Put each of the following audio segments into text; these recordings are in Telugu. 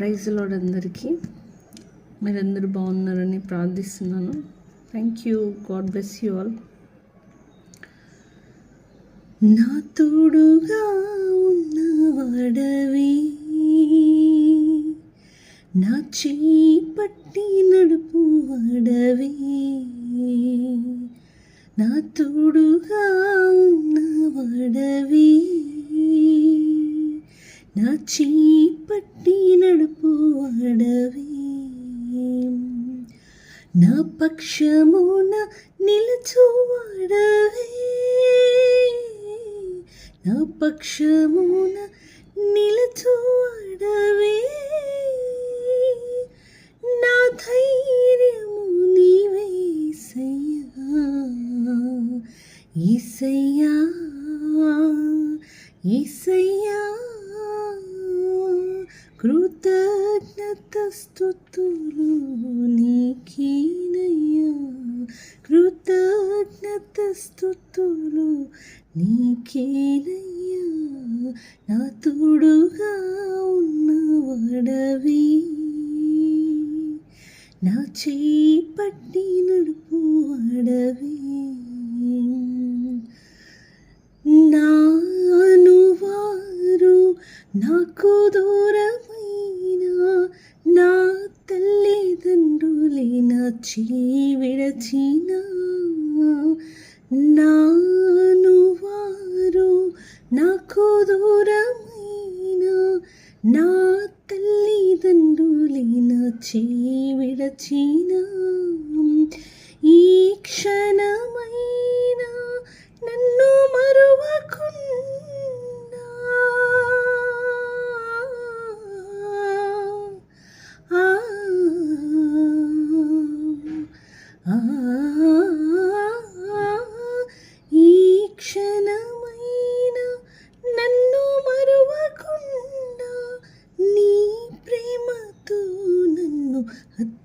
ప్రైజ్ లోడ్ అందరికీ. మీరందరూ బాగున్నారని ప్రార్థిస్తున్నాను. Thank you God bless you all నా తోడుగా ఉన్నవాడవి నా చేయి పట్టి నడుపు వాడవి నా తోడుగా ఉన్నవాడవి నా చీపట్టి నడుపు వాడవి నా పక్షమున నిలుచువాడవే నా పక్షమున నిలుచువాడవే నా ధైర్యము నీవేసయ్యా ఈసయ్యా ఈసయ్యా కృతజ్ఞత నీకేనయ్యా. నీకీనయ్యా నీకేనయ్యా. నా తోడుగా ఉన్నవాడవి నా చేయి పట్టి నడుపు అడవి నాను వారు నాకు దూరమైన నాను వారు నాకు దూరమైన నా తల్లిదండ్రులే నా చేయి ఈ క్షణమైన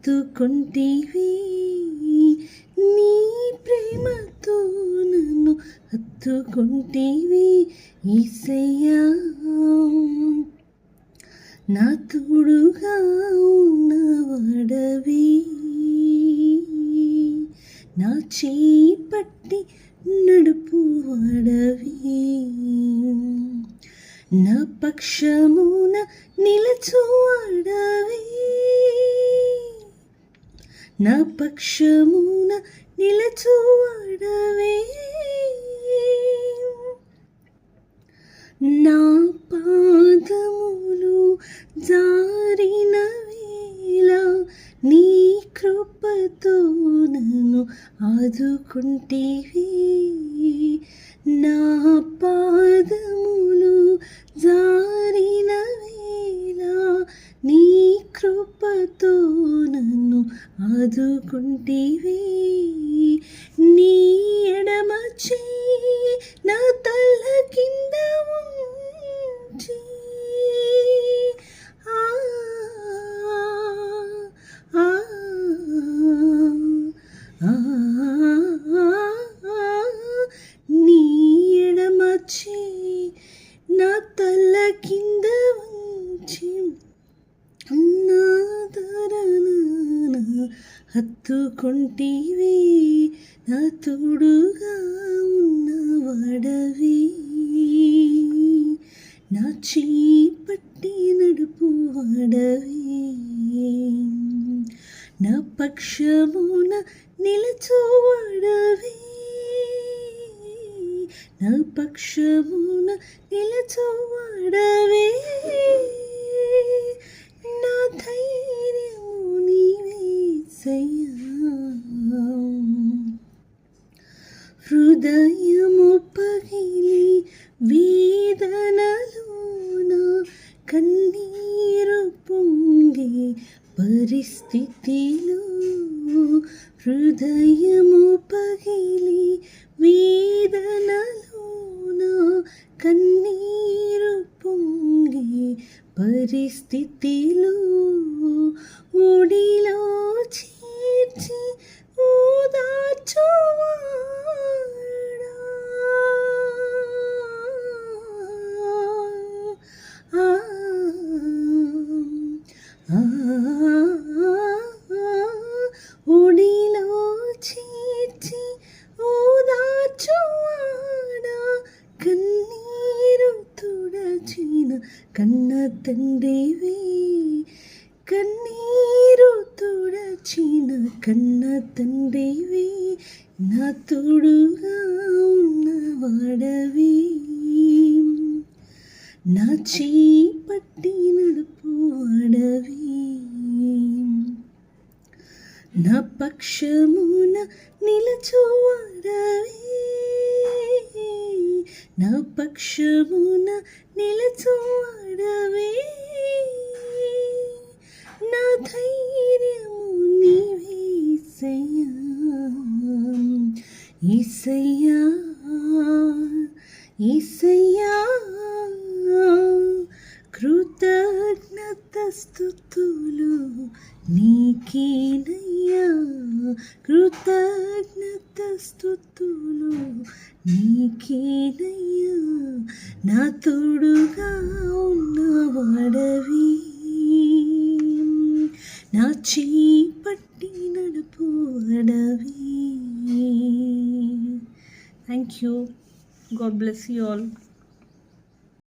హత్తుకుంటేవి నీ ప్రేమతో నన్ను హత్తుకుంటేవి ఈసయ్యా. నా తోడుగా ఉన్నవాడవి. నా చేయి పట్టి నడుపు వాడవి నా పక్షమున నిలచువాడవి. నా పక్షమున నిలచువాడవే నా పాదములు జారిన వేళ నీ కృపతో నన్ను ఆదుకుంటేవి. నా పాదము ఆదుకుంటేవి కొంటివి నా తోడుగా ఉన్నవాడవి నా చీపట్టి నడుపు వాడవి. నా పక్షమున నిలచువాడవి నా పక్షమున నిలచువాడవే హృదయము పగిలి వేదనలోన కన్నీరు పొంగే పరిస్థితిలో ఒడిలో తండ్రివి కన్నీరు తుడచిన కన్న తండ్రివి నా తోడుగా ఉన్నవాడవి నా చేయి పట్టి నడుపు అడవి నా పక్షమున నిలచు అడవి నా పక్షమున నిలచువాడవే నా ధైర్యము నీవేసయ్యా ఈసయ్యా ఈసయ్యా కృతజ్ఞత స్థుతులు నీకేనయ్యా. కృతజ్ఞ నా చేయి పట్టి నడుపు అడవి thank you God bless you all